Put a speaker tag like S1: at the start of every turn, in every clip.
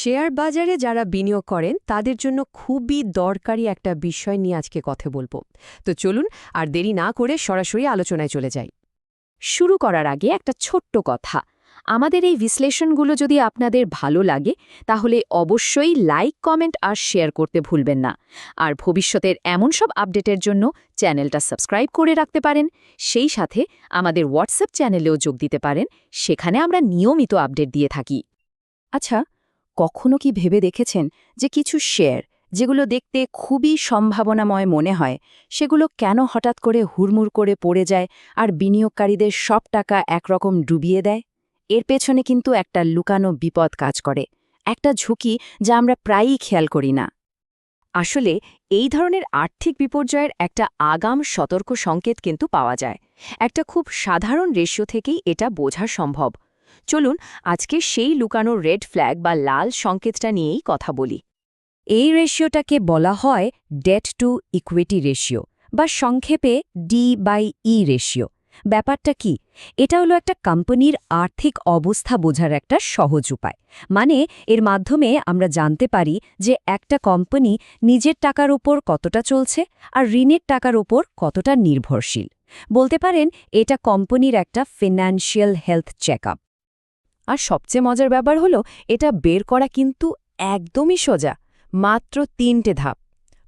S1: Share বাজারে যারা বিনিয়োগ করেন, তাদের জন্য খুবই দরকারি একটা বিষয় নিয়ে আজকে কথা বলব। তো চলুন, আর দেরি না করে সরাসরি আলোচনায় চলে যাই।
S2: শুরু করার আগে একটা ছোট্ট কথা। আমাদের এই বিশ্লেষণগুলো যদি আপনাদের ভালো লাগে, তাহলে অবশ্যই লাইক, কমেন্ট আর শেয়ার করতে ভুলবেন না। আর ভবিষ্যতের এমন সব আপডেটের জন্য চ্যানেলটা সাবস্ক্রাইব করে রাখতে পারেন। সেই সাথে আমাদের হোয়াটসঅ্যাপ চ্যানেলেও যোগ দিতে পারেন। সেখানে আমরা নিয়মিত আপডেট দিয়ে থাকি। আচ্ছা কখনো কি ভেবে দেখেছেন যে কিছু শেয়ার, যেগুলো দেখতে খুবই সম্ভাবনাময় মনে হয়, সেগুলো কেন হঠাৎ করে হুড়মুড় করে পড়ে যায় আর বিনিয়োগকারীদের সব টাকা একরকম ডুবিয়ে দেয়? এর পেছনে কিন্তু একটা লুকানো বিপদ কাজ করে, একটা ঝুঁকি যা আমরা প্রায়ই খেয়াল করি না। আসলে, এই ধরনের আর্থিক বিপর্যয়ের একটা আগাম সতর্ক সংকেত কিন্তু পাওয়া যায়। একটা খুব সাধারণ রেশিও থেকেই এটা বোঝা সম্ভব। চলুন আজকে সেই লুকানো রেড ফ্ল্যাগ বা লাল সংকেতটা নিয়েই কথা বলি। এই রেশিওটাকে বলা হয় ডেট টু ইকুইটি রেশিও বা সংক্ষেপে ডি বাই ই রেশিও। ব্যাপারটা কি? এটা হলো একটা কোম্পানির আর্থিক অবস্থা বোঝার একটা সহজ উপায়। মানে এর মাধ্যমে আমরা জানতে পারি যে একটা কোম্পানি নিজের টাকার ওপর কতটা চলছে আর ঋণের টাকার ওপর কতটা নির্ভরশীল। বলতে পারেন এটা কোম্পানির একটা ফিনান্সিয়াল হেলথ চেক আর সবচেয়ে মজার ব্যাপার হলো, এটা বের করা কিন্তু একদমই সোজা, মাত্র তিনটে ধাপ।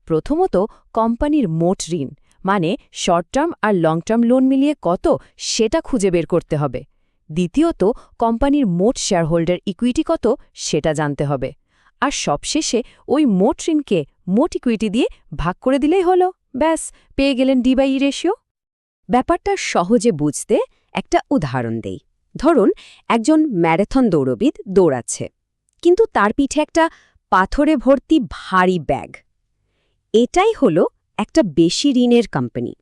S2: প্রথমত, কোম্পানির মোট ঋণ মানে শর্ট টার্ম আর লং টার্ম লোন মিলিয়ে কত সেটা খুঁজে বের করতে হবে। দ্বিতীয়ত, কোম্পানির মোট শেয়ারহোল্ডার ইকুইটি কত সেটা জানতে হবে। আর সবশেষে, ওই মোট ঋণকে মোট ইকুইটি দিয়ে ভাগ করে দিলেই হলো, ব্যাস, পেয়ে গেলেন ডিবাই রেশিও ব্যাপারটা সহজে বুঝতে একটা উদাহরণ দেই। ধরুন, একজন ম্যারাথন দৌড়বিদ দৌড়াচ্ছে, কিন্তু তার পিঠে একটা পাথরে ভর্তি ভারী ব্যাগ। এটাই হলো একটা বেশি ঋণের কোম্পানি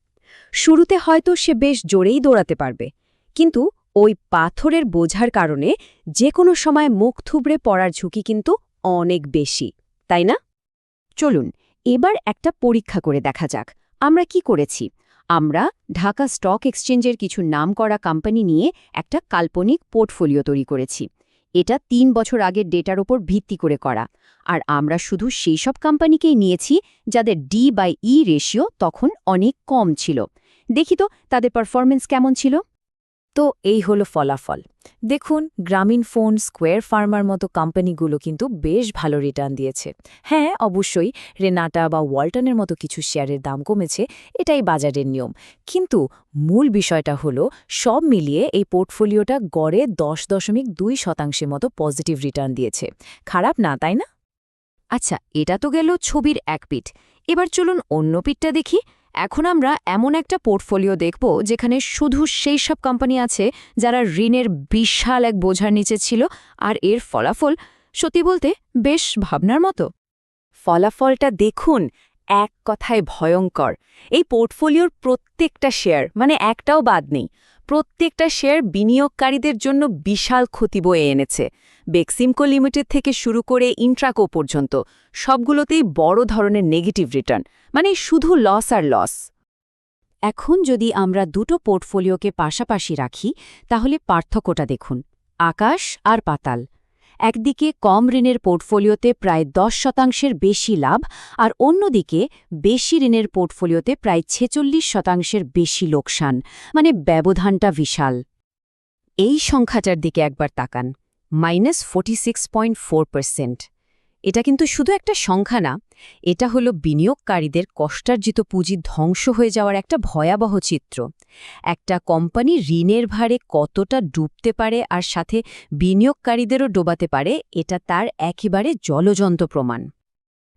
S2: শুরুতে হয়তো সে বেশ জোরেই দৌড়াতে পারবে, কিন্তু ওই পাথরের বোঝার কারণে যে কোনো সময় মুখ থুবড়ে পড়ার ঝুঁকি কিন্তু অনেক বেশি, তাই না? চলুন, এবার একটা পরীক্ষা করে দেখা যাক, আমরা কি করেছি। আমরা ঢাকা স্টক এক্সচেঞ্জের কিছু নাম করা কোম্পানি নিয়ে একটা কাল্পনিক পোর্টফোলিও তৈরি করেছি। এটা তিন বছর আগের ডেটার ওপর ভিত্তি করে করা। আর আমরা শুধু সেই সব কোম্পানিকেই নিয়েছি যাদের ডি বাই ই রেশিও তখন অনেক কম ছিল। দেখি তো তাদের পারফরমেন্স কেমন ছিল? তো এই হলো ফলাফল। দেখুন, গ্রামীণ ফোন স্কোয়ার ফার্মার মতো কোম্পানিগুলো কিন্তু বেশ ভালো রিটার্ন দিয়েছে। হ্যাঁ অবশ্যই রেনাটা বা ওয়ালটনের মতো কিছু শেয়ারের দাম কমেছে, এটাই বাজারের নিয়ম। কিন্তু মূল বিষয়টা হলো, সব মিলিয়ে এই পোর্টফোলিওটা গড়ে দশ দশমিক দুই শতাংশের মতো পজিটিভ রিটার্ন দিয়েছে। খারাপ না, তাই না? আচ্ছা এটা তো গেল ছবির এক পিঠ। এবার চলুন অন্য পিঠটা দেখি। এখন আমরা এমন একটা পোর্টফোলিও দেখব যেখানে শুধু সেই সব কোম্পানি আছে যারা ঋণের বিশাল এক বোঝার নিচে ছিল আর এর ফলাফল, সত্যি বলতে, বেশ ভাবনার মতো। ফলাফলটা দেখুন, এক কথায় ভয়ঙ্কর। এই পোর্টফোলিওর প্রত্যেকটা শেয়ার মানে একটাও বাদ নেই। প্রত্যেকটা শেয়ার বিনিয়োগকারীদের জন্য বিশাল ক্ষতি বয়ে এনেছে। বেক্সিমকো লিমিটেড থেকে শুরু করে ইন্ট্রাকো পর্যন্ত সবগুলোতেই বড় ধরনের নেগেটিভ রিটার্ন মানে শুধু লস আর লস। এখন যদি আমরা দুটো পোর্টফোলিওকে পাশাপাশি রাখি, তাহলে পার্থক্যটা দেখুন, আকাশ আর পাতাল। একদিকে কম ঋণের পোর্টফোলিওতে প্রায় দশ শতাংশের বেশি লাভ আর অন্যদিকে বেশি ঋণের পোর্টফোলিওতে প্রায় ছেচল্লিশ শতাংশের বেশি লোকসান মানে ব্যবধানটা বিশাল। এই সংখ্যাটার দিকে একবার তাকান, minus forty six point four percent. এটা কিন্তু শুধু একটা সংখ্যা না, এটা হলো বিনিয়োগকারীদের কষ্টার্জিত পুঁজি ধ্বংস হয়ে যাওয়ার একটা ভয়াবহ চিত্র। একটা কোম্পানি ঋণের ভারে কতটা ডুবতে পারে আর সাথে বিনিয়োগকারীদেরও ডোবাতে পারে, এটা তার একেবারে জলজন্ত প্রমাণ।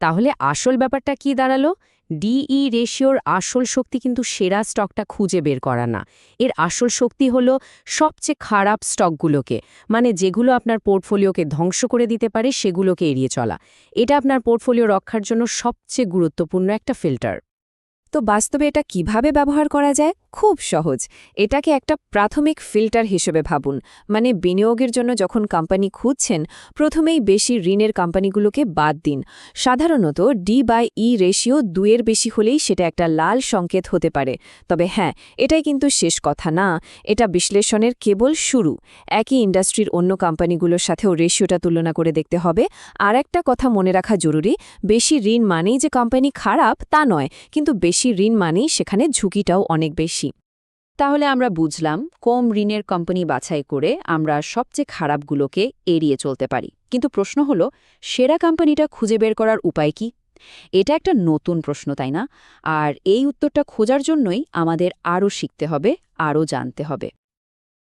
S2: তাহলে আসল ব্যাপারটা কি দাঁড়াল? ডিই রেশিওর আসল শক্তি কিন্তু সেরা স্টকটা খুঁজে বের করা না। এর আসল শক্তি হল সবচেয়ে খারাপ স্টকগুলোকে মানে যেগুলো আপনার পোর্টফোলিওকে ধ্বংস করে দিতে পারে, সেগুলোকে এড়িয়ে চলা। এটা আপনার পোর্টফোলিও রক্ষার জন্য সবচেয়ে গুরুত্বপূর্ণ একটা ফিল্টার
S1: তো বাস্তবে এটা কীভাবে ব্যবহার করা যায়? খুব সহজ। এটাকে একটা প্রাথমিক ফিল্টার হিসেবে ভাবুন। মানে বিনিয়োগের জন্য যখন কোম্পানি খুঁজছেন, প্রথমেই বেশি ঋণের কোম্পানিগুলোকে বাদ দিন। সাধারণত ডি বাই ই রেশিও দুয়ের বেশি হলেই সেটা একটা লাল সংকেত হতে পারে। তবে হ্যাঁ এটাই কিন্তু শেষ কথা না। এটা বিশ্লেষণের কেবল শুরু। একই ইন্ডাস্ট্রির অন্য কোম্পানিগুলোর সাথেও রেশিওটা তুলনা করে দেখতে হবে। আর একটা কথা মনে রাখা জরুরি, বেশি ঋণ মানেই যে কোম্পানি খারাপ তা নয়, কিন্তু বেশি ঋণ মানেই সেখানে ঝুঁকিটাও অনেক বেশি।
S2: তাহলে আমরা বুঝলাম, কম ঋণের কোম্পানি বাছাই করে আমরা সবচেয়ে খারাপগুলোকে এড়িয়ে চলতে পারি। কিন্তু প্রশ্ন হল, সেরা কোম্পানিটা খুঁজে বের করার উপায় কি? এটা একটা নতুন প্রশ্ন, তাই না? আর এই উত্তরটা খোঁজার জন্যই আমাদের আরও শিখতে হবে, আরও জানতে হবে।